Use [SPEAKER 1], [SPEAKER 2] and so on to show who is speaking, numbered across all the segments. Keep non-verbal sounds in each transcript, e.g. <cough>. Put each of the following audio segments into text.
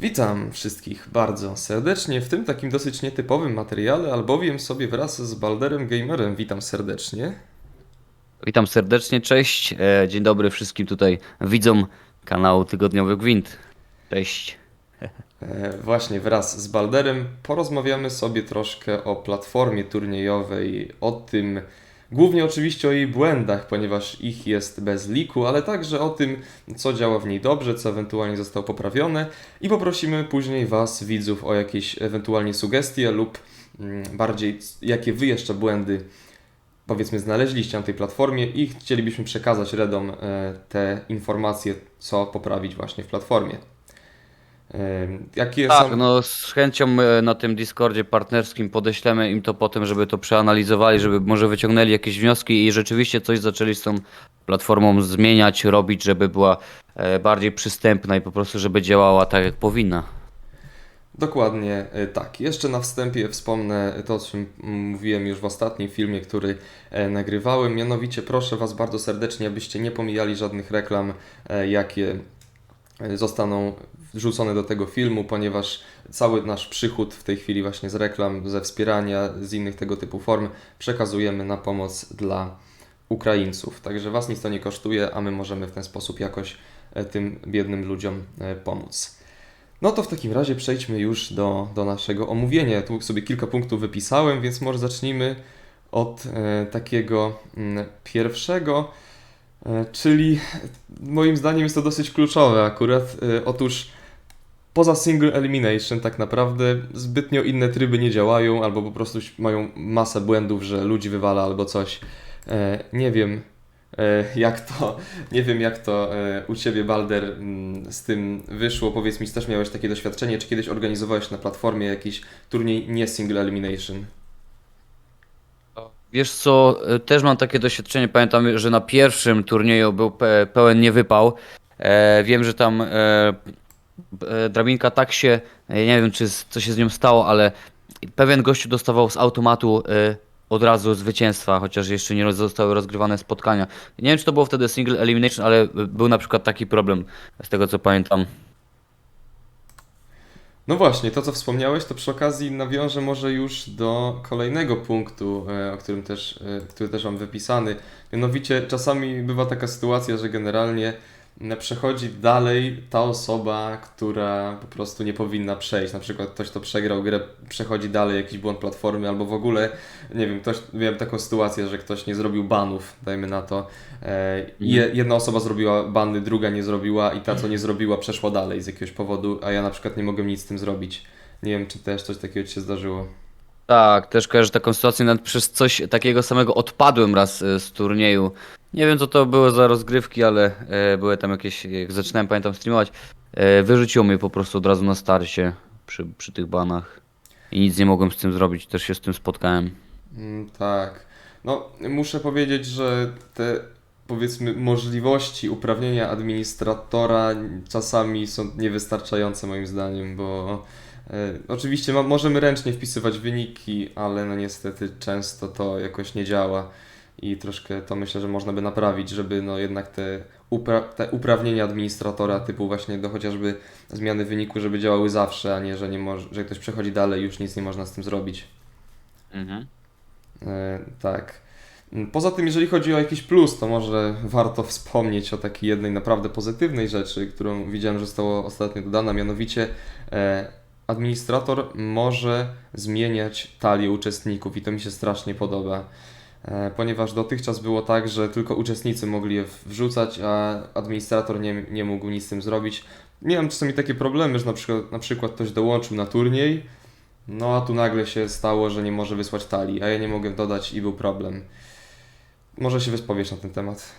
[SPEAKER 1] Witam wszystkich bardzo serdecznie w tym takim dosyć nietypowym materiale, albowiem sobie wraz z Balderem Gamerem witam serdecznie.
[SPEAKER 2] Witam serdecznie, cześć. E, Dzień dobry wszystkim tutaj widzom kanału Tygodniowy Gwint. Cześć.
[SPEAKER 1] E, Właśnie wraz z Balderem porozmawiamy sobie troszkę o platformie turniejowej, o tym, głównie oczywiście o jej błędach, ponieważ ich jest bez liku, ale także o tym, co działa w niej dobrze, co ewentualnie zostało poprawione i poprosimy później Was, widzów, o jakieś ewentualnie sugestie lub mm, bardziej jakie Wy jeszcze błędy powiedzmy znaleźliście na tej platformie i chcielibyśmy przekazać Redom e, te informacje, co poprawić właśnie w platformie. Jakie
[SPEAKER 2] Tak,
[SPEAKER 1] są...
[SPEAKER 2] no z chęcią e, na tym Discordzie partnerskim podeślemy im to potem, żeby to przeanalizowali, żeby może wyciągnęli jakieś wnioski i rzeczywiście coś zaczęli z tą platformą zmieniać, robić, żeby była e, bardziej przystępna i po prostu, żeby działała tak jak powinna.
[SPEAKER 1] Dokładnie e, tak. Jeszcze na wstępie wspomnę to, o czym mówiłem już w ostatnim filmie, który nagrywałem. Mianowicie proszę Was bardzo serdecznie, abyście nie pomijali żadnych reklam, jakie zostaną wrzucone do tego filmu, ponieważ cały nasz przychód w tej chwili właśnie z reklam, ze wspierania, z innych tego typu form przekazujemy na pomoc dla Ukraińców. Także Was nic to nie kosztuje, a my możemy w ten sposób jakoś e, tym biednym ludziom e, pomóc. No to w takim razie przejdźmy już do, do naszego omówienia. Tu sobie kilka punktów wypisałem, więc może zacznijmy od e, takiego mm, pierwszego, e, czyli moim zdaniem jest to dosyć kluczowe akurat. E, otóż poza single elimination tak naprawdę zbytnio inne tryby nie działają, albo po prostu mają masę błędów, że ludzi wywala albo coś. E, nie wiem. e, Jak to, <laughs> nie wiem jak to e, u Ciebie Balder mm, z tym wyszło. Powiedz mi, czy też miałeś takie doświadczenie, czy kiedyś organizowałeś na platformie jakiś turniej nie single elimination?
[SPEAKER 2] Wiesz co, e, też mam takie doświadczenie, pamiętam, że na pierwszym turnieju był pe pełen niewypał. E, wiem, że tam e, e, drabinka tak się, e, nie wiem czy co się z nią stało, ale pewien gościu dostawał z automatu e, od razu zwycięstwa, chociaż jeszcze nie zostały rozgrywane spotkania. Nie wiem czy to było wtedy single elimination, ale był na przykład taki problem, z tego co pamiętam.
[SPEAKER 1] No właśnie, to co wspomniałeś, to przy okazji nawiążę może już do kolejnego punktu, e, o którym też, e, który też mam wypisany. Mianowicie czasami bywa taka sytuacja, że generalnie przechodzi dalej ta osoba, która po prostu nie powinna przejść. Na przykład ktoś, kto przegrał grę, przechodzi dalej jakiś błąd platformy, albo w ogóle, nie wiem, ktoś, miałem taką sytuację, że ktoś nie zrobił banów, dajmy na to. E, i je, jedna osoba zrobiła bany, druga nie zrobiła i ta, co nie zrobiła, przeszła dalej z jakiegoś powodu, a ja na przykład nie mogę nic z tym zrobić. Nie wiem, czy też coś takiego Ci się zdarzyło.
[SPEAKER 2] Tak, też kojarzę taką sytuację, nawet przez coś takiego samego odpadłem raz e, z turnieju. Nie wiem co to było za rozgrywki, ale e, były tam jakieś, jak zaczynałem pamiętam streamować, e, wyrzuciło mnie po prostu od razu na starcie przy, przy tych banach. I nic nie mogłem z tym zrobić, też się z tym spotkałem.
[SPEAKER 1] Mm, tak. No, muszę powiedzieć, że te powiedzmy możliwości uprawnienia administratora czasami są niewystarczające moim zdaniem, bo oczywiście ma, możemy ręcznie wpisywać wyniki, ale no niestety często to jakoś nie działa i troszkę to myślę, że można by naprawić, żeby no jednak te, upra- te uprawnienia administratora typu właśnie do chociażby zmiany wyniku, żeby działały zawsze, a nie, że, nie że ktoś przechodzi dalej już nic nie można z tym zrobić.
[SPEAKER 2] Mhm.
[SPEAKER 1] E, tak. Poza tym, jeżeli chodzi o jakiś plus, to może warto wspomnieć o takiej jednej naprawdę pozytywnej rzeczy, którą widziałem, że została ostatnio dodana, mianowicie e, administrator może zmieniać talię uczestników i to mi się strasznie podoba. E, Ponieważ dotychczas było tak, że tylko uczestnicy mogli je wrzucać, a administrator nie, nie mógł nic z tym zrobić. Miałem czasami takie problemy, że na przykład, na przykład ktoś dołączył na turniej, no a tu nagle się stało, że nie może wysłać talii, a ja nie mogę dodać i był problem. Może się wyspowiesz na ten temat.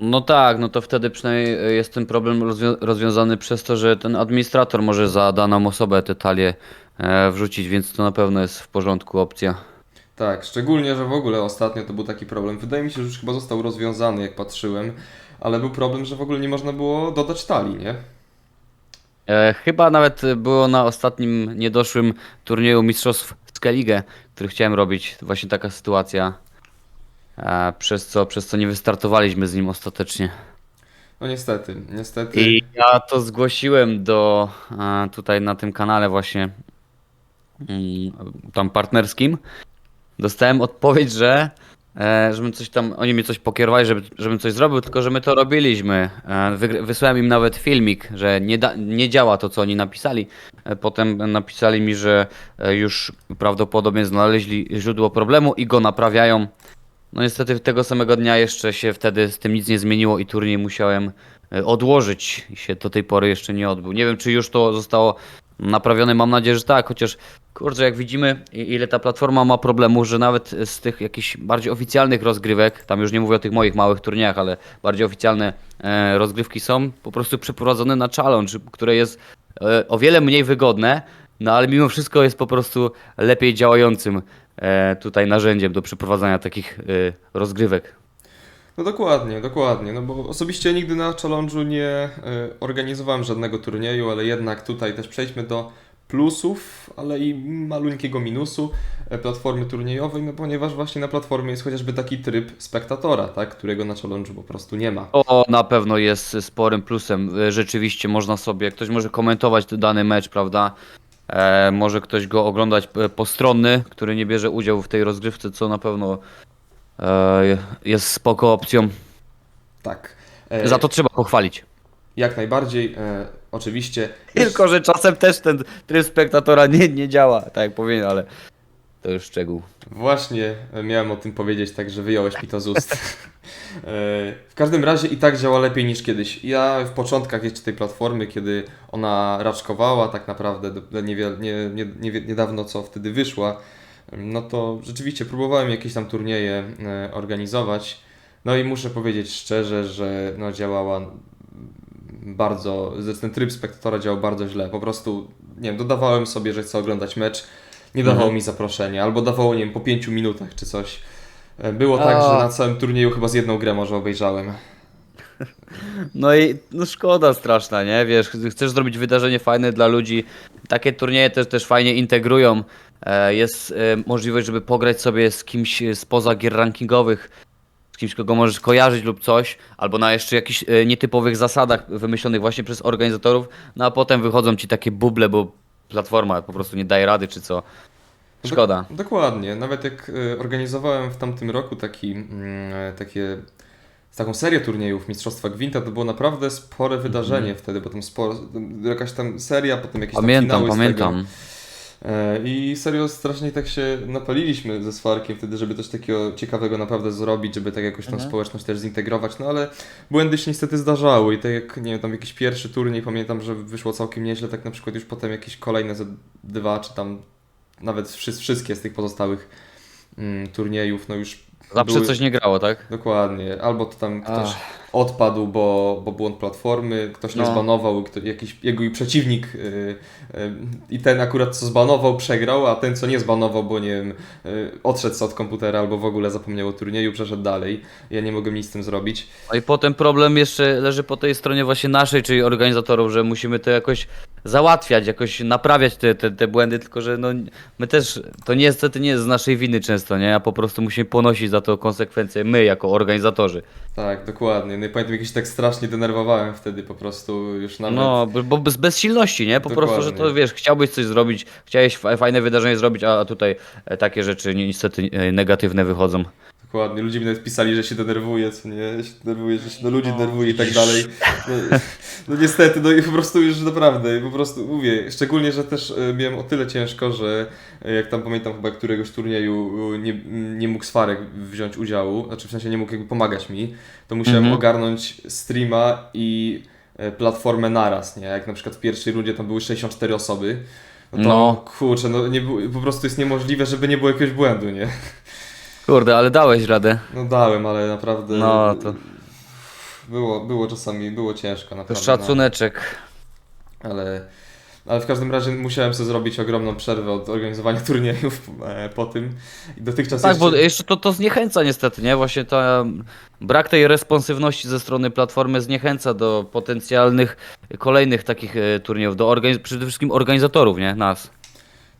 [SPEAKER 2] No tak, no to wtedy przynajmniej e, jest ten problem rozwią- rozwiązany przez to, że ten administrator może za daną osobę te talie e, wrzucić, więc to na pewno jest w porządku opcja.
[SPEAKER 1] Tak, szczególnie, że w ogóle ostatnio to był taki problem. Wydaje mi się, że już chyba został rozwiązany, jak patrzyłem, ale był problem, że w ogóle nie można było dodać talii, nie?
[SPEAKER 2] E, chyba nawet było na ostatnim niedoszłym turnieju Mistrzostw Skellige, który chciałem robić, właśnie taka sytuacja, przez co, przez co nie wystartowaliśmy z nim ostatecznie.
[SPEAKER 1] No niestety, niestety.
[SPEAKER 2] I ja to zgłosiłem do tutaj na tym kanale właśnie mm, tam partnerskim. Dostałem odpowiedź, że e, żebym coś tam, oni mi coś pokierowali, żeby, żebym coś zrobił, tylko że my to robiliśmy. E, wysłałem im nawet filmik, że nie, da, nie działa to, co oni napisali. E, potem napisali mi, że już prawdopodobnie znaleźli źródło problemu i go naprawiają. No niestety tego samego dnia jeszcze się wtedy z tym nic nie zmieniło i turniej musiałem e, odłożyć i się do tej pory jeszcze nie odbył. Nie wiem, czy już to zostało naprawione, mam nadzieję, że tak, chociaż kurczę, jak widzimy ile ta platforma ma problemów, że nawet z tych jakichś bardziej oficjalnych rozgrywek, tam już nie mówię o tych moich małych turniejach, ale bardziej oficjalne e, rozgrywki są po prostu przeprowadzone na challenge, które jest e, o wiele mniej wygodne, no ale mimo wszystko jest po prostu lepiej działającym tutaj narzędziem do przeprowadzania takich e, rozgrywek.
[SPEAKER 1] No dokładnie, dokładnie. No bo osobiście nigdy na challenge'u nie y, organizowałem żadnego turnieju, ale jednak tutaj też przejdźmy do plusów, ale i maluńkiego minusu e, platformy turniejowej, no ponieważ właśnie na platformie jest chociażby taki tryb spektatora, tak, którego na challenge'u po prostu nie ma.
[SPEAKER 2] To na pewno jest sporym plusem. E, Rzeczywiście można sobie, ktoś może komentować dany mecz, prawda? E, może ktoś go oglądać e, postronny, który nie bierze udziału w tej rozgrywce, co na pewno e, jest spoko opcją.
[SPEAKER 1] Tak. E,
[SPEAKER 2] Za to trzeba pochwalić.
[SPEAKER 1] Jak najbardziej, e, oczywiście.
[SPEAKER 2] Tylko, że czasem też ten tryb spektatora nie, nie działa, tak jak powinien, ale to już szczegół.
[SPEAKER 1] Właśnie e, miałem o tym powiedzieć, także wyjąłeś mi to z ust. <laughs> W każdym razie i tak działa lepiej niż kiedyś. Ja w początkach jeszcze tej platformy, kiedy ona raczkowała tak naprawdę nie, nie, nie, niedawno co wtedy wyszła, no to rzeczywiście próbowałem jakieś tam turnieje e, organizować. No i muszę powiedzieć szczerze, że no działała bardzo, ten tryb spektatora działał bardzo źle. Po prostu, nie wiem, dodawałem sobie, że chcę oglądać mecz, nie dawało
[SPEAKER 2] Mhm.
[SPEAKER 1] mi zaproszenia, albo dawało, nie wiem, po pięciu minutach czy coś. Było
[SPEAKER 2] A.
[SPEAKER 1] tak, że na całym turnieju chyba z jedną grę może obejrzałem.
[SPEAKER 2] No i no szkoda straszna, nie? Wiesz, ch- chcesz zrobić wydarzenie fajne dla ludzi. Takie turnieje też, też fajnie integrują. E, Jest e, możliwość, żeby pograć sobie z kimś e, spoza gier rankingowych, z kimś, kogo możesz kojarzyć lub coś, albo na jeszcze jakichś e, nietypowych zasadach wymyślonych właśnie przez organizatorów, no a potem wychodzą ci takie buble, bo platforma po prostu nie daje rady, czy co. Szkoda.
[SPEAKER 1] Dok- dokładnie. Nawet jak e, organizowałem w tamtym roku taki, mm, takie, taką serię turniejów Mistrzostwa Gwinta, to było naprawdę spore wydarzenie wtedy, bo tam sporo, jakaś tam seria, potem jakieś tam.
[SPEAKER 2] Pamiętam,
[SPEAKER 1] z tego.
[SPEAKER 2] pamiętam.
[SPEAKER 1] E, I serio strasznie tak się napaliliśmy ze Swarkiem wtedy, żeby coś takiego ciekawego naprawdę zrobić, żeby tak jakoś tą
[SPEAKER 2] Mhm.
[SPEAKER 1] społeczność też zintegrować, no ale błędy się niestety zdarzały i tak jak, nie wiem, tam jakiś pierwszy turniej, pamiętam, że wyszło całkiem nieźle, tak na przykład już potem jakieś kolejne ze dwa, czy tam nawet wszy- wszystkie z tych pozostałych mm, turniejów, no już
[SPEAKER 2] Zawsze
[SPEAKER 1] były-
[SPEAKER 2] coś nie grało, tak?
[SPEAKER 1] Dokładnie, albo to tam ktoś
[SPEAKER 2] Ach.
[SPEAKER 1] odpadł, bo, bo błąd platformy, ktoś nie
[SPEAKER 2] No.
[SPEAKER 1] zbanował, kto, jakiś jego i przeciwnik y, y, i ten akurat co zbanował przegrał, a ten co nie zbanował, bo nie wiem, y, odszedł od komputera albo w ogóle zapomniał o turnieju, przeszedł dalej. Ja nie mogę nic z tym zrobić.
[SPEAKER 2] No i potem problem jeszcze leży po tej stronie właśnie naszej, czyli organizatorów, że musimy to jakoś załatwiać, jakoś naprawiać te, te, te błędy, tylko że no my też, to niestety nie jest z naszej winy często, nie? A po prostu musimy ponosić za to konsekwencje my jako organizatorzy.
[SPEAKER 1] Tak, dokładnie. No i pamiętam, jak się tak strasznie denerwowałem wtedy po prostu już nawet.
[SPEAKER 2] No, bo- bo bez bezsilności, nie? Po prostu, że to
[SPEAKER 1] Dokładnie.
[SPEAKER 2] wiesz, chciałbyś coś zrobić, chciałeś fa- fajne wydarzenie zrobić, a tutaj e, takie rzeczy ni- niestety e, negatywne wychodzą.
[SPEAKER 1] Dokładnie, ludzie mi nawet pisali, że się denerwuje, co nie, się denerwuje, że się do ludzi denerwuje i tak dalej. No, <laughs> no niestety, no i po prostu już naprawdę, po prostu mówię, szczególnie, że też e, miałem o tyle ciężko, że e, jak tam pamiętam chyba któregoś turnieju e, nie, nie mógł Swarek wziąć udziału, znaczy w sensie nie mógł jakby pomagać mi, to musiałem
[SPEAKER 2] Mhm.
[SPEAKER 1] ogarnąć streama i platformę naraz, nie? Jak na przykład w pierwszej rundzie tam były 64 osoby, no to
[SPEAKER 2] No.
[SPEAKER 1] kurczę, no nie, po prostu jest niemożliwe, żeby nie było jakiegoś błędu, nie?
[SPEAKER 2] Kurde, ale dałeś radę.
[SPEAKER 1] No dałem, ale naprawdę.
[SPEAKER 2] No, to-
[SPEAKER 1] Było, było czasami, było ciężko
[SPEAKER 2] To
[SPEAKER 1] naprawdę.
[SPEAKER 2] szacunek.
[SPEAKER 1] No, ale, ale w każdym razie musiałem sobie zrobić ogromną przerwę od organizowania <laughs> turniejów e, po tym. I dotychczas
[SPEAKER 2] Tak,
[SPEAKER 1] jeszcze...
[SPEAKER 2] bo jeszcze to, to zniechęca niestety, nie? Właśnie ta brak tej responsywności ze strony platformy zniechęca do potencjalnych kolejnych takich e, turniejów, do organiz- przede wszystkim organizatorów, nie? Nas.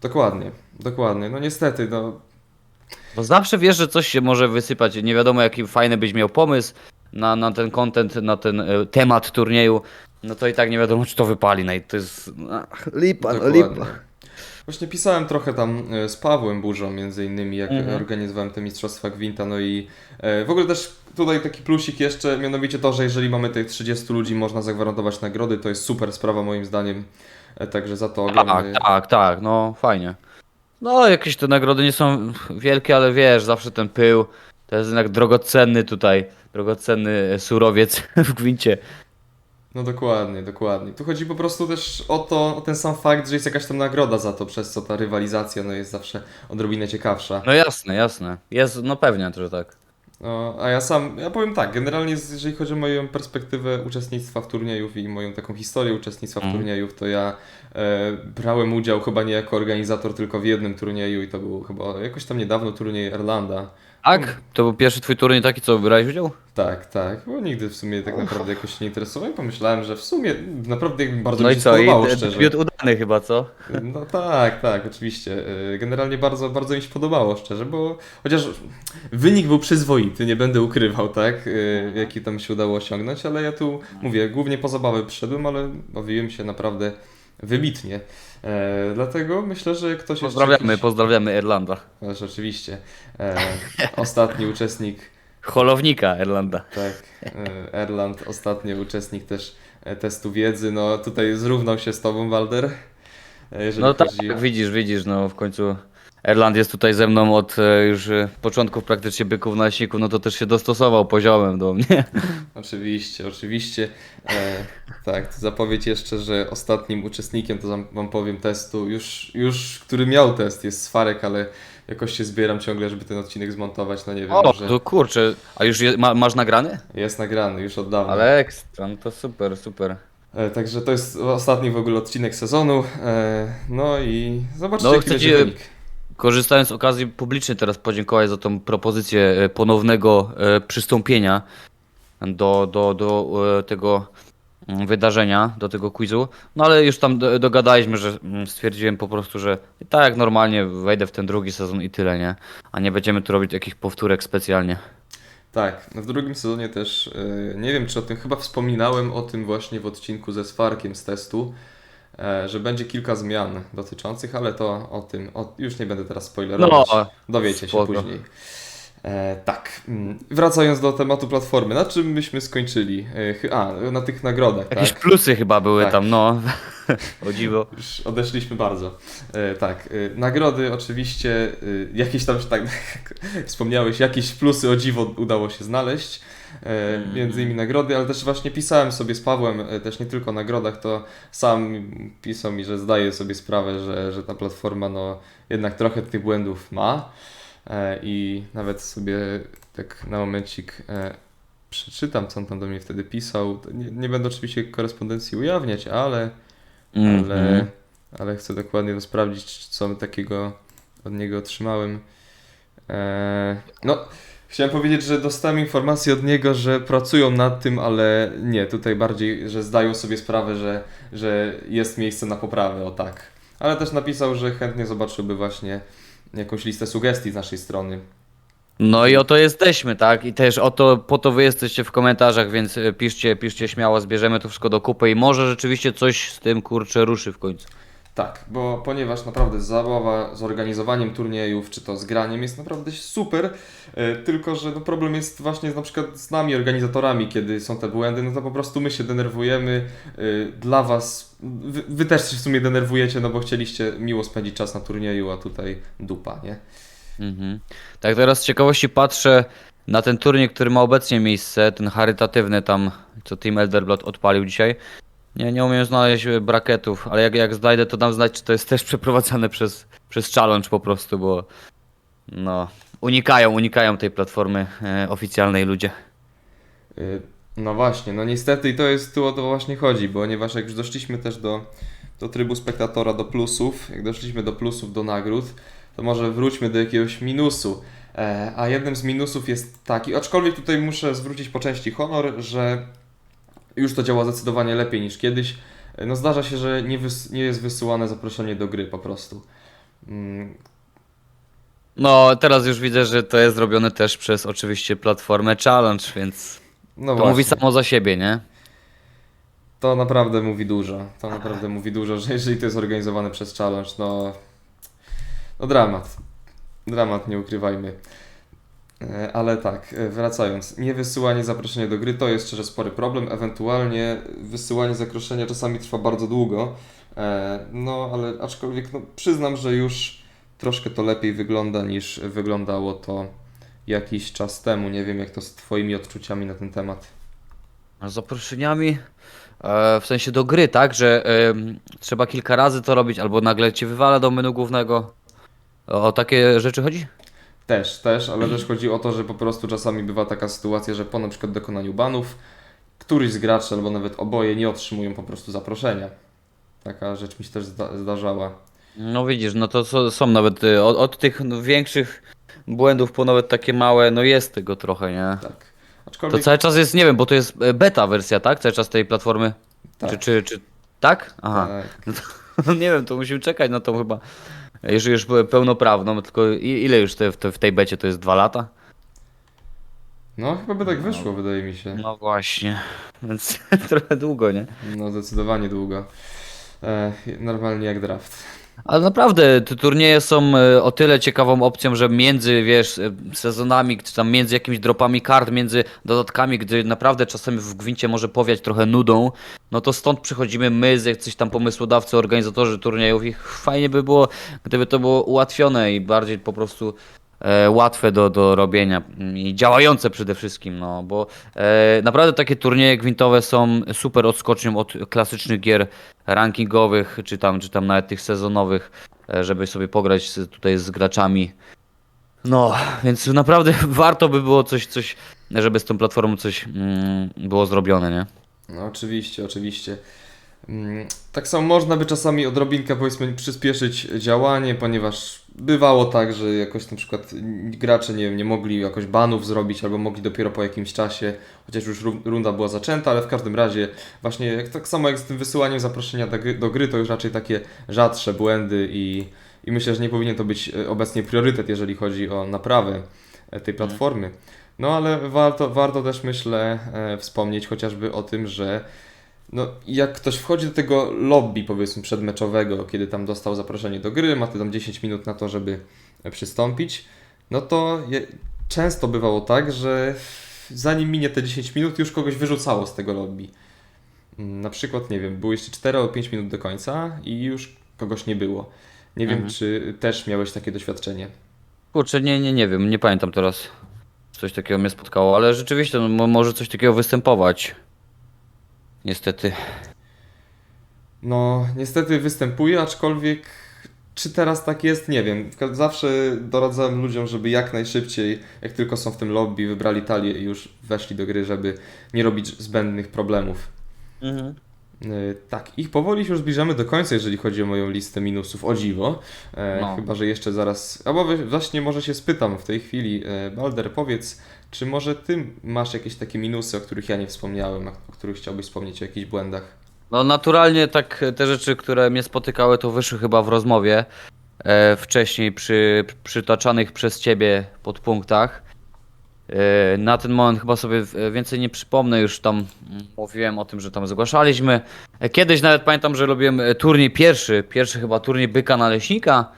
[SPEAKER 1] Dokładnie, dokładnie. No niestety, no
[SPEAKER 2] Bo zawsze wiesz, że coś się może wysypać, nie wiadomo jaki fajny byś miał pomysł, na, na ten content, na ten e, temat turnieju, no to i tak nie wiadomo, czy to wypali. No i to jest ach, lipa, no
[SPEAKER 1] Dokładnie.
[SPEAKER 2] lipa.
[SPEAKER 1] Właśnie pisałem trochę tam e, z Pawłem Burzą, między innymi, jak
[SPEAKER 2] Mhm.
[SPEAKER 1] organizowałem te Mistrzostwa Gwinta, no i e, w ogóle też tutaj taki plusik jeszcze, mianowicie to, że jeżeli mamy tych 30 ludzi, można zagwarantować nagrody, to jest super sprawa moim zdaniem, e, także za to
[SPEAKER 2] Tak,
[SPEAKER 1] ogromny...
[SPEAKER 2] tak, tak, no fajnie. No jakieś te nagrody nie są wielkie, ale wiesz, zawsze ten pył to jest jednak drogocenny tutaj, drogocenny e, surowiec <laughs> w gwincie.
[SPEAKER 1] No dokładnie, dokładnie. Tu chodzi po prostu też o to, o ten sam fakt, że jest jakaś tam nagroda za to, przez co ta rywalizacja no, jest zawsze odrobinę ciekawsza.
[SPEAKER 2] No jasne, jasne. Jest, no pewnie, że tak.
[SPEAKER 1] No, a ja sam, ja powiem tak, generalnie jeżeli chodzi o moją perspektywę uczestnictwa w turniejów i moją taką historię uczestnictwa w
[SPEAKER 2] Mhm.
[SPEAKER 1] turniejów, to ja brałem udział chyba nie jako organizator, tylko w jednym turnieju i to był chyba jakoś tam niedawno turniej Erlanda.
[SPEAKER 2] Tak? To był pierwszy twój turniej taki, co brałeś udział?
[SPEAKER 1] Tak, tak, bo nigdy w sumie tak naprawdę jakoś się nie interesowałem. Pomyślałem, że w sumie naprawdę bardzo
[SPEAKER 2] No
[SPEAKER 1] mi
[SPEAKER 2] i
[SPEAKER 1] się
[SPEAKER 2] co? I
[SPEAKER 1] spodobało,
[SPEAKER 2] de-
[SPEAKER 1] szczerze.
[SPEAKER 2] debiut udany chyba, co?
[SPEAKER 1] No tak, tak, oczywiście. Yy, Generalnie bardzo, bardzo mi się podobało, szczerze, bo chociaż wynik był przyzwoity, nie będę ukrywał, tak, yy, jaki tam się udało osiągnąć, ale ja tu mówię, głównie po zabawę przyszedłem, ale bawiłem się naprawdę wybitnie. E, dlatego myślę, że ktoś
[SPEAKER 2] Pozdrawiamy,
[SPEAKER 1] jeszcze...
[SPEAKER 2] pozdrawiamy Irlanda.
[SPEAKER 1] Jakiś... Rzeczywiście. E, <laughs> ostatni uczestnik
[SPEAKER 2] Holownika Irlanda.
[SPEAKER 1] tak, e, Erland, ostatni uczestnik też e, testu wiedzy, no tutaj zrównał się z tobą, Walder. e,
[SPEAKER 2] No tak,
[SPEAKER 1] chodzi...
[SPEAKER 2] widzisz, widzisz, no w końcu Erland jest tutaj ze mną od e, już e, początków praktycznie byków na leśniku, no to też się dostosował poziomem do mnie. <laughs>
[SPEAKER 1] Oczywiście, oczywiście. E, tak, zapowiedź jeszcze, że ostatnim uczestnikiem, to wam- wam powiem, testu, już, już który miał test, jest Swarek, ale jakoś się zbieram ciągle, żeby ten odcinek zmontować, no nie wiem,
[SPEAKER 2] O,
[SPEAKER 1] może
[SPEAKER 2] to kurczę, a już je, ma, masz nagrany?
[SPEAKER 1] jest nagrany już od dawna.
[SPEAKER 2] Ale ekstra, no to super, super.
[SPEAKER 1] E, także to jest ostatni w ogóle odcinek sezonu. E, no i zobaczcie,
[SPEAKER 2] No,
[SPEAKER 1] jaki będzie wynik.
[SPEAKER 2] Korzystając z okazji publicznie teraz podziękować za tą propozycję e, ponownego e, przystąpienia do, do, do e, tego mm, wydarzenia, do tego quizu. No ale już tam do- dogadaliśmy, że mm, stwierdziłem po prostu, że tak jak normalnie wejdę w ten drugi sezon i tyle, nie? A nie będziemy tu robić jakichś powtórek specjalnie.
[SPEAKER 1] Tak, no w drugim sezonie też, nie wiem czy o tym, chyba wspominałem o tym właśnie w odcinku ze Swarkiem z testu, że będzie kilka zmian dotyczących, ale to o tym, o, już nie będę teraz spoilerować,
[SPEAKER 2] No,
[SPEAKER 1] dowiecie
[SPEAKER 2] spoko.
[SPEAKER 1] się później. E, tak, mm, wracając do tematu platformy, na czym myśmy skończyli? E, a, na tych nagrodach,
[SPEAKER 2] Jakieś
[SPEAKER 1] tak?
[SPEAKER 2] plusy chyba były
[SPEAKER 1] Tak.
[SPEAKER 2] tam, no. <laughs> o dziwo.
[SPEAKER 1] Już odeszliśmy bardzo. E, tak, e, nagrody oczywiście, e, jakieś tam, tak <laughs> wspomniałeś, jakieś plusy o dziwo udało się znaleźć. E,
[SPEAKER 2] Mhm.
[SPEAKER 1] między innymi nagrody, ale też właśnie pisałem sobie z Pawłem, też nie tylko o nagrodach, to sam pisał mi, że zdaje sobie sprawę, że, że ta platforma no, jednak trochę tych błędów ma. E, I nawet sobie tak na momencik e, przeczytam, co on tam do mnie wtedy pisał. Nie, nie będę oczywiście korespondencji ujawniać, ale ale,
[SPEAKER 2] Mhm.
[SPEAKER 1] ale chcę dokładnie to sprawdzić, co takiego od niego otrzymałem. Eee, no, chciałem powiedzieć, że dostałem informację od niego, że pracują nad tym, ale nie, tutaj bardziej, że zdają sobie sprawę, że, że jest miejsce na poprawę, o tak. Ale też napisał, że chętnie zobaczyłby właśnie jakąś listę sugestii z naszej strony.
[SPEAKER 2] No i oto jesteśmy, tak? I też oto, po to wy jesteście w komentarzach, więc e, piszcie, piszcie śmiało, zbierzemy to wszystko do kupy i może rzeczywiście coś z tym kurczę ruszy w końcu.
[SPEAKER 1] Tak, bo ponieważ naprawdę zabawa z organizowaniem turniejów, czy to z graniem jest naprawdę super, e, tylko że no problem jest właśnie na przykład z nami, organizatorami, kiedy są te błędy, no to po prostu my się denerwujemy, e, dla Was, wy, wy też się w sumie denerwujecie, no bo chcieliście miło spędzić czas na turnieju, a tutaj dupa, nie?
[SPEAKER 2] Mhm. Tak teraz z ciekawości patrzę na ten turniej, który ma obecnie miejsce, ten charytatywny tam, co Team Elderblood odpalił dzisiaj. Nie, nie umiem znaleźć e, bracketów, ale jak, jak znajdę to dam znać, czy to jest też przeprowadzane przez, przez challenge po prostu, bo no, unikają, unikają tej platformy e, oficjalnej ludzie.
[SPEAKER 1] Y, No właśnie, no niestety i to jest tu o to właśnie chodzi, ponieważ jak już doszliśmy też do, do trybu spektatora, do plusów, jak doszliśmy do plusów, do nagród, to może wróćmy do jakiegoś minusu. E, a jednym z minusów jest taki, aczkolwiek tutaj muszę zwrócić po części honor, że już to działa zdecydowanie lepiej niż kiedyś. E, No zdarza się, że nie, wys- nie jest wysyłane zaproszenie do gry po prostu. Mm,
[SPEAKER 2] No, teraz już widzę, że to jest zrobione też przez oczywiście platformę challenge, więc
[SPEAKER 1] No
[SPEAKER 2] To
[SPEAKER 1] właśnie.
[SPEAKER 2] mówi samo za siebie, nie?
[SPEAKER 1] To naprawdę mówi dużo. To naprawdę mówi dużo, że jeżeli to jest organizowane przez challenge, no. No dramat. Dramat, nie ukrywajmy. E, Ale tak, e, wracając. Niewysyłanie zaproszenia do gry to jest szczerze spory problem. Ewentualnie wysyłanie zaproszenia czasami trwa bardzo długo. E, No, ale aczkolwiek no, przyznam, że już troszkę to lepiej wygląda niż wyglądało to jakiś czas temu. Nie wiem, jak to z Twoimi odczuciami na ten temat.
[SPEAKER 2] Z zaproszeniami, w sensie do gry, tak? Że em, trzeba kilka razy to robić, albo nagle cię wywala do menu głównego. O takie rzeczy chodzi?
[SPEAKER 1] Też, też, ale też chodzi o to, że po prostu czasami bywa taka sytuacja, że po na przykład dokonaniu banów któryś z graczy albo nawet oboje nie otrzymują po prostu zaproszenia. Taka rzecz mi się też zda- zdarzała.
[SPEAKER 2] No widzisz, no to są nawet y, od, od tych no, większych błędów po nawet takie małe, no jest tego trochę, nie?
[SPEAKER 1] Tak.
[SPEAKER 2] To
[SPEAKER 1] Aczkolwiek
[SPEAKER 2] cały czas jest, nie wiem, bo to jest e, beta wersja, tak? Cały czas tej platformy.
[SPEAKER 1] Tak.
[SPEAKER 2] Czy, czy, czy, tak? Aha.
[SPEAKER 1] tak, <laughs>
[SPEAKER 2] No nie wiem, to musimy czekać na tą chyba, jeżeli już pełnoprawną, tylko ile już te, w, te, w tej becie to jest? Dwa lata?
[SPEAKER 1] no chyba by tak wyszło, wydaje mi się.
[SPEAKER 2] No właśnie, <laughs> więc <laughs> trochę długo, nie?
[SPEAKER 1] No zdecydowanie długo. E, normalnie jak draft.
[SPEAKER 2] Ale naprawdę te turnieje są e, o tyle ciekawą opcją, że między, wiesz, e, sezonami, czy tam między jakimiś dropami kart, między dodatkami, gdy naprawdę czasami w gwincie może powiać trochę nudą, no to stąd przychodzimy my, z jacyś tam pomysłodawcy, organizatorzy turniejów i fajnie by było, gdyby to było ułatwione i bardziej po prostu łatwe do, do robienia i działające przede wszystkim, no bo e, naprawdę takie turnieje gwintowe są super odskocznią od klasycznych gier rankingowych, czy tam, czy tam nawet tych sezonowych, e, żeby sobie pograć z, tutaj z graczami. No, więc naprawdę <laughs> warto by było coś, coś żeby z tą platformą coś mm, było zrobione, nie?
[SPEAKER 1] No oczywiście, oczywiście. Mm, Tak samo można by czasami odrobinkę powiedzmy przyspieszyć działanie, ponieważ bywało tak, że jakoś na przykład gracze nie wiem, nie mogli jakoś banów zrobić albo mogli dopiero po jakimś czasie, chociaż już ru- runda była zaczęta, ale w każdym razie właśnie jak, tak samo jak z tym wysyłaniem zaproszenia do gry, do gry to już raczej takie rzadsze błędy i, i myślę, że nie powinien to być e, obecnie priorytet, jeżeli chodzi o naprawę e, tej platformy. No ale warto, warto też myślę e, wspomnieć chociażby o tym, że no, jak ktoś wchodzi do tego lobby, powiedzmy, przedmeczowego, kiedy tam dostał zaproszenie do gry, ma ty tam 10 minut na to, żeby przystąpić, no to je, często bywało tak, że zanim minie te 10 minut, już kogoś wyrzucało z tego lobby. Na przykład, nie wiem, było jeszcze 4 albo 5 minut do końca i już kogoś nie było. Nie wiem,
[SPEAKER 2] Mhm.
[SPEAKER 1] czy też miałeś takie doświadczenie.
[SPEAKER 2] Kurczę, nie, nie, nie wiem, nie pamiętam teraz. Coś takiego mnie spotkało, ale rzeczywiście no, mo- może coś takiego występować. Niestety.
[SPEAKER 1] No, niestety występuje, aczkolwiek czy teraz tak jest, nie wiem. Zawsze doradzałem ludziom, żeby jak najszybciej, jak tylko są w tym lobby, wybrali talię i już weszli do gry, żeby nie robić zbędnych problemów.
[SPEAKER 2] Mhm.
[SPEAKER 1] Yy, tak, ich powoli się już zbliżamy do końca, jeżeli chodzi o moją listę minusów, o dziwo. E,
[SPEAKER 2] No.
[SPEAKER 1] Chyba, że jeszcze zaraz. Albo właśnie może się spytam w tej chwili. E, Balder, powiedz, czy może ty masz jakieś takie minusy, o których ja nie wspomniałem, o których chciałbyś wspomnieć, o jakichś błędach?
[SPEAKER 2] No naturalnie tak te rzeczy, które mnie spotykały, to wyszły chyba w rozmowie e, wcześniej przy przytaczanych przez ciebie podpunktach. E, na ten moment chyba sobie w- więcej nie przypomnę, już tam mm, mówiłem o tym, że tam zgłaszaliśmy. E, Kiedyś nawet pamiętam, że robiłem e, turniej pierwszy, pierwszy chyba turniej byka naleśnika.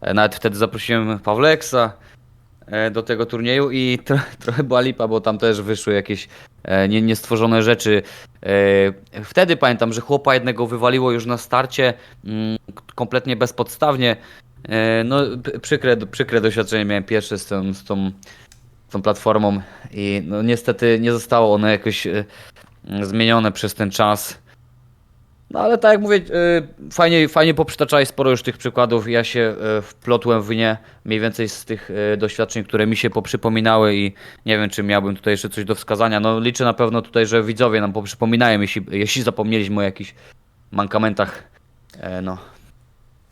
[SPEAKER 2] E, nawet wtedy zaprosiłem Pawleksa e, do tego turnieju i tro, <laughs> trochę była lipa, bo tam też wyszły jakieś e, nie, niestworzone rzeczy. E, Wtedy pamiętam, że chłopa jednego wywaliło już na starcie mm, kompletnie bezpodstawnie. E, No, przykre, przykre doświadczenie miałem pierwsze z tą, z tą, z tą platformą i no, niestety nie zostało ono jakoś e, zmienione przez ten czas. No ale tak jak mówię, e, fajnie, fajnie poprzytaczałeś sporo już tych przykładów. Ja się e, wplotłem w nie mniej więcej z tych e, doświadczeń, które mi się poprzypominały i nie wiem, czy miałbym tutaj jeszcze coś do wskazania. No liczę na pewno tutaj, że widzowie nam poprzypominają, jeśli, jeśli zapomnieliśmy o jakichś mankamentach. E, no.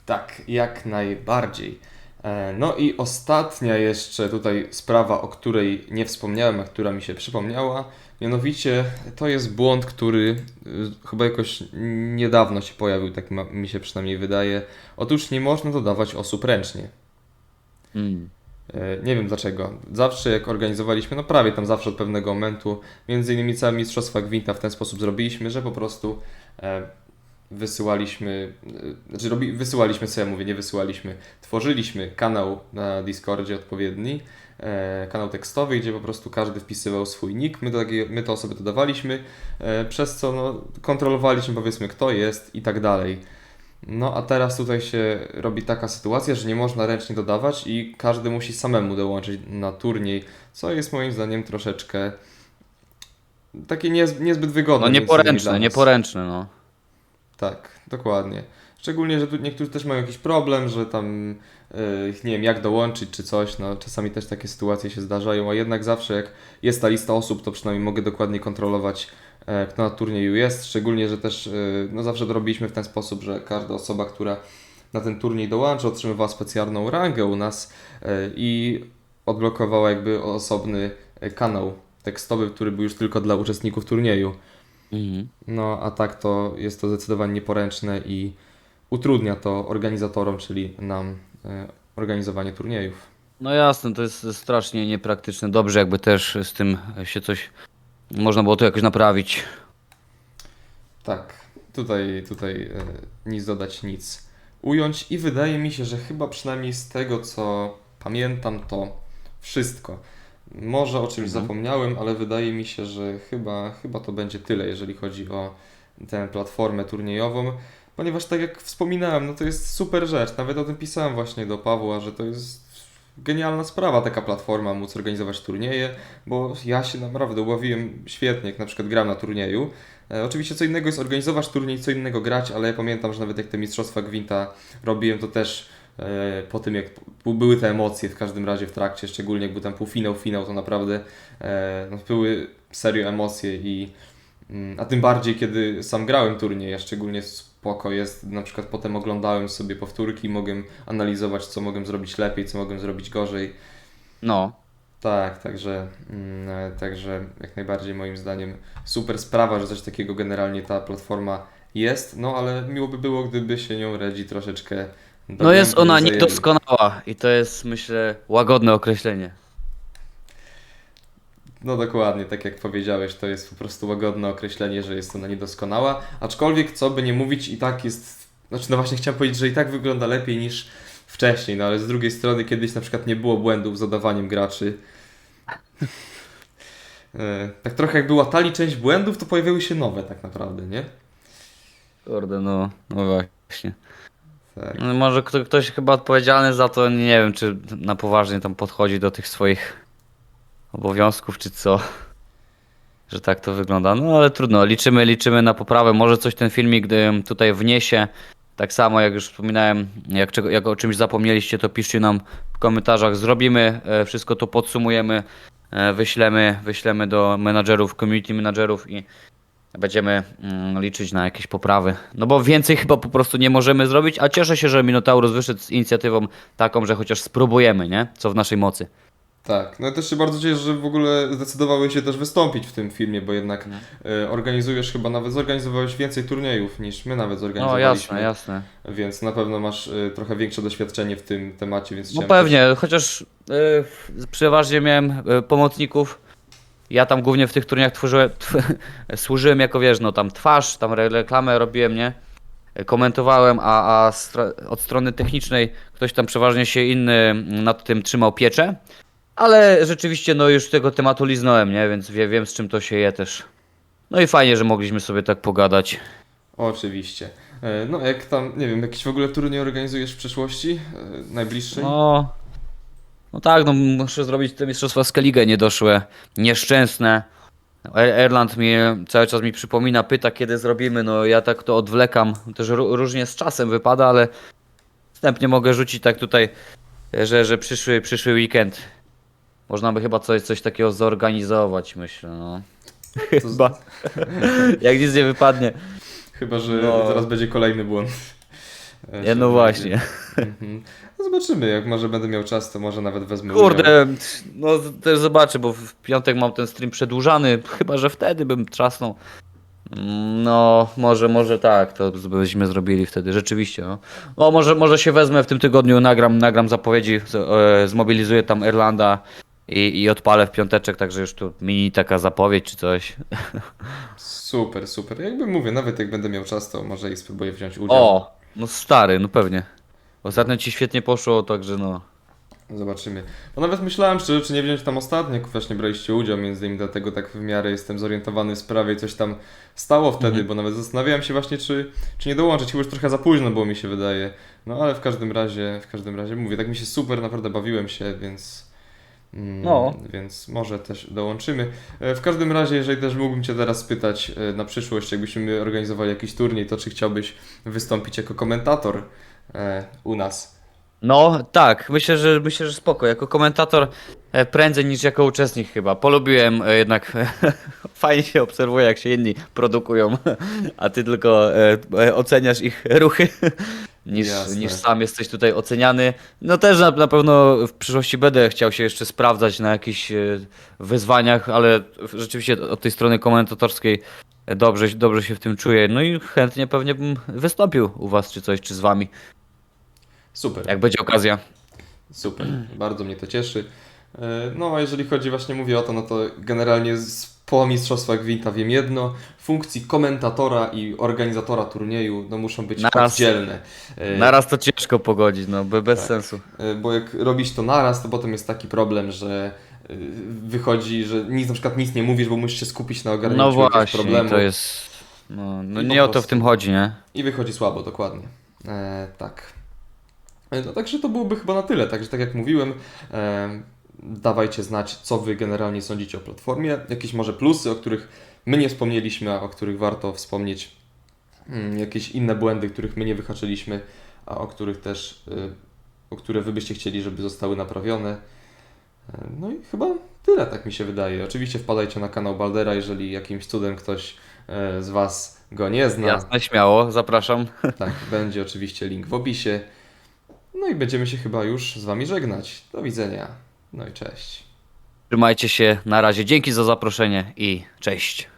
[SPEAKER 1] Tak, jak najbardziej. E, No i ostatnia jeszcze tutaj sprawa, o której nie wspomniałem, a która mi się przypomniała. Mianowicie to jest błąd, który y, chyba jakoś niedawno się pojawił, tak mi się przynajmniej wydaje. Otóż nie można dodawać osób ręcznie.
[SPEAKER 2] Mm.
[SPEAKER 1] Nie wiem dlaczego. Zawsze jak organizowaliśmy, no prawie tam zawsze od pewnego momentu, między innymi całe Mistrzostwa Gwinta w ten sposób zrobiliśmy, że po prostu e, wysyłaliśmy, e, znaczy robi, wysyłaliśmy, co ja mówię, nie wysyłaliśmy, tworzyliśmy kanał na Discordzie odpowiedni, e, kanał tekstowy, gdzie po prostu każdy wpisywał swój nick, my, to takie, my to osoby dodawaliśmy, e, przez co no, kontrolowaliśmy powiedzmy kto jest i tak dalej. No a teraz tutaj się robi taka sytuacja, że nie można ręcznie dodawać i każdy musi samemu dołączyć na turniej, co jest moim zdaniem troszeczkę takie niez, niezbyt wygodne.
[SPEAKER 2] No nieporęczne, nieporęczne, no.
[SPEAKER 1] Tak, dokładnie. Szczególnie, że tu niektórzy też mają jakiś problem, że tam yy, nie wiem jak dołączyć czy coś, no czasami też takie sytuacje się zdarzają, a jednak zawsze jak jest ta lista osób, to przynajmniej mogę dokładnie kontrolować e, kto na turnieju jest, szczególnie, że też yy, no zawsze to robiliśmy w ten sposób, że każda osoba, która na ten turniej dołącza, otrzymywała specjalną rangę u nas yy, i odblokowała jakby osobny kanał tekstowy, który był już tylko dla uczestników turnieju.
[SPEAKER 2] Mhm.
[SPEAKER 1] No, a tak to jest to zdecydowanie nieporęczne i utrudnia to organizatorom, czyli nam, e, organizowanie turniejów.
[SPEAKER 2] No jasne, to jest strasznie niepraktyczne. Dobrze, jakby też z tym się coś można było to jakoś naprawić.
[SPEAKER 1] Tak, tutaj, tutaj e, nic dodać, nic ująć i wydaje mi się, że chyba przynajmniej z tego, co pamiętam, to wszystko. Może o czymś
[SPEAKER 2] Mhm.
[SPEAKER 1] zapomniałem, ale wydaje mi się, że chyba, chyba to będzie tyle, jeżeli chodzi o tę platformę turniejową, ponieważ tak jak wspominałem, no to jest super rzecz. Nawet o tym pisałem właśnie do Pawła, że to jest genialna sprawa taka platforma, móc organizować turnieje, bo ja się naprawdę ubawiłem świetnie, jak na przykład gram na turnieju. E, oczywiście co innego jest organizować turniej, co innego grać, ale ja pamiętam, że nawet jak te Mistrzostwa Gwinta robiłem, to też po tym jak były te emocje w każdym razie w trakcie, szczególnie jak był tam półfinał, finał, to naprawdę e, no, były serio emocje i mm, a tym bardziej kiedy sam grałem turniej, a szczególnie spoko jest, na przykład potem oglądałem sobie powtórki, mogłem analizować co mogłem zrobić lepiej, co mogłem zrobić gorzej.
[SPEAKER 2] No.
[SPEAKER 1] Tak, także, mm, e, także jak najbardziej moim zdaniem super sprawa, że coś takiego generalnie ta platforma jest, no ale miło by było, gdyby się nią Redzi troszeczkę
[SPEAKER 2] No jest ona niedoskonała i to jest myślę łagodne określenie.
[SPEAKER 1] No dokładnie, tak jak powiedziałeś, to jest po prostu łagodne określenie, że jest ona niedoskonała, aczkolwiek co by nie mówić i tak jest, znaczy no właśnie chciałem powiedzieć, że i tak wygląda lepiej niż wcześniej, no ale z drugiej strony kiedyś na przykład nie było błędów z dodawaniem graczy. <laughs> E, tak trochę jak była tali część błędów, to pojawiały się nowe tak naprawdę, nie?
[SPEAKER 2] Kurde, no, no właśnie.
[SPEAKER 1] Tak.
[SPEAKER 2] No, może kto, ktoś chyba odpowiedzialny za to, nie wiem, czy na poważnie tam podchodzi do tych swoich obowiązków, czy co. <laughs> Że tak to wygląda. No ale trudno, liczymy, liczymy na poprawę. Może coś ten filmik tutaj wniesie. Tak samo jak już wspominałem, jak, czego, jak o czymś zapomnieliście, to piszcie nam w komentarzach. Zrobimy, e, wszystko to podsumujemy, e, wyślemy, wyślemy do menadżerów, community menadżerów i będziemy mm, liczyć na jakieś poprawy. No bo więcej chyba po prostu nie możemy zrobić, a cieszę się, że Minotaurus wyszedł z inicjatywą taką, że chociaż spróbujemy, nie? Co w naszej mocy.
[SPEAKER 1] Tak, no ja też się bardzo cieszę, że w ogóle zdecydowały się też wystąpić w tym filmie, bo jednak e, organizujesz chyba nawet, zorganizowałeś więcej turniejów niż my nawet
[SPEAKER 2] No
[SPEAKER 1] zorganizowaliśmy.
[SPEAKER 2] jasne, jasne.
[SPEAKER 1] Więc na pewno masz y, trochę większe doświadczenie w tym temacie, więc
[SPEAKER 2] No pewnie, chociaż y, przeważnie miałem y, pomocników. Ja tam głównie w tych turniejach tworzyłem, <laughs> służyłem jako wiesz, no tam twarz, tam re- reklamę robiłem, nie? Komentowałem, a, a od strony technicznej ktoś tam przeważnie się inny nad tym trzymał pieczę. Ale rzeczywiście no już tego tematu liznąłem, nie? Więc wie, wiem z czym to się je też. No i fajnie, że mogliśmy sobie tak pogadać.
[SPEAKER 1] Oczywiście. E, No jak tam, nie wiem, jakiś w ogóle turniej organizujesz w przyszłości? E, Najbliższej?
[SPEAKER 2] No, no tak, no muszę zrobić te mistrzostwa Skellige niedoszłe, nieszczęsne. Er- Erland mi cały czas mi przypomina, pyta kiedy zrobimy, no ja tak to odwlekam, też ró- różnie z czasem wypada, ale wstępnie mogę rzucić tak tutaj, że, że przyszły, przyszły weekend. Można by chyba coś, coś takiego zorganizować, myślę, no. <laughs> Chyba. <laughs> Jak nic nie wypadnie.
[SPEAKER 1] Chyba, że
[SPEAKER 2] No.
[SPEAKER 1] zaraz będzie kolejny błąd.
[SPEAKER 2] Nie, no właśnie.
[SPEAKER 1] Mhm. No zobaczymy, jak może będę miał czas, to może nawet wezmę udział.
[SPEAKER 2] Kurde, no też zobaczę, bo w piątek mam ten stream przedłużany, <laughs> chyba że wtedy bym trzasnął. Mm, No, może, może tak, to byśmy zrobili wtedy, rzeczywiście. No, no może, może się wezmę w tym tygodniu, nagram, nagram zapowiedzi, z, e, zmobilizuję tam Irlanda i, i odpalę w piąteczek, także już tu mini taka zapowiedź czy coś. <laughs>
[SPEAKER 1] Super, super. Jakby mówię, nawet jak będę miał czas, to może i spróbuję wziąć udział.
[SPEAKER 2] O, no stary, no pewnie. Ostatnio ci świetnie poszło, także no.
[SPEAKER 1] Zobaczymy. Bo nawet myślałem, czy, czy nie wziąć tam ostatnio, jak właśnie braliście udział, między innymi dlatego tak w miarę jestem zorientowany w sprawie i coś tam stało wtedy,
[SPEAKER 2] Mhm.
[SPEAKER 1] bo nawet zastanawiałem się właśnie, czy, czy nie dołączyć, chyba już trochę za późno było mi się wydaje. No ale w każdym razie, w każdym razie mówię, tak mi się super, naprawdę bawiłem się, więc... mm,
[SPEAKER 2] No.
[SPEAKER 1] Więc może też dołączymy. E, W każdym razie, jeżeli też mógłbym Cię teraz spytać e, na przyszłość, jakbyśmy organizowali jakiś turniej, to czy chciałbyś wystąpić jako komentator e, u nas?
[SPEAKER 2] No tak, myślę, że myślę, że spoko. Jako komentator e, prędzej niż jako uczestnik chyba. Polubiłem e, jednak <laughs> fajnie się obserwuje, jak się inni produkują, <laughs> a ty tylko e, e, oceniasz ich ruchy. <laughs> Niż,
[SPEAKER 1] Jasne.
[SPEAKER 2] niż sam jesteś tutaj oceniany. No też na, na pewno w przyszłości będę chciał się jeszcze sprawdzać na jakichś e, wyzwaniach, ale rzeczywiście od tej strony komentatorskiej dobrze, dobrze się w tym czuję. No i chętnie pewnie bym wystąpił u was czy coś, czy z wami,
[SPEAKER 1] Super.
[SPEAKER 2] jak będzie okazja.
[SPEAKER 1] Super, bardzo mnie to cieszy. E, No, a jeżeli chodzi właśnie, mówię o to, no to generalnie z, po Mistrzostwach Gwinta wiem jedno, funkcji komentatora i organizatora turnieju no, muszą być
[SPEAKER 2] Naraz.
[SPEAKER 1] oddzielne. E,
[SPEAKER 2] Naraz to ciężko pogodzić, no be- bez
[SPEAKER 1] Tak.
[SPEAKER 2] sensu.
[SPEAKER 1] e, Bo jak robisz to naraz, to potem jest taki problem, że wychodzi, że nic, na przykład nic nie mówisz, bo musisz się skupić na ogarnięciu
[SPEAKER 2] No
[SPEAKER 1] jakiegoś
[SPEAKER 2] właśnie,
[SPEAKER 1] problemu.
[SPEAKER 2] to jest. No, no nie o to w tym chodzi, nie?
[SPEAKER 1] I wychodzi słabo, dokładnie. E, tak. E, No także to byłoby chyba na tyle. Także tak jak mówiłem, e, dawajcie znać, co wy generalnie sądzicie o platformie. Jakieś może plusy, o których my nie wspomnieliśmy, a o których warto wspomnieć. Mm, jakieś inne błędy, których my nie wyhaczyliśmy, a o których też, e, o które wy byście chcieli, żeby zostały naprawione. No i chyba tyle, tak mi się wydaje. Oczywiście wpadajcie na kanał Baldera, jeżeli jakimś cudem ktoś e, z was go nie zna.
[SPEAKER 2] Jasne, śmiało, zapraszam. <laughs>
[SPEAKER 1] Tak, będzie oczywiście link w opisie. No i będziemy się chyba już z Wami żegnać. Do widzenia. No i cześć.
[SPEAKER 2] Trzymajcie się, na razie. Dzięki za zaproszenie i cześć.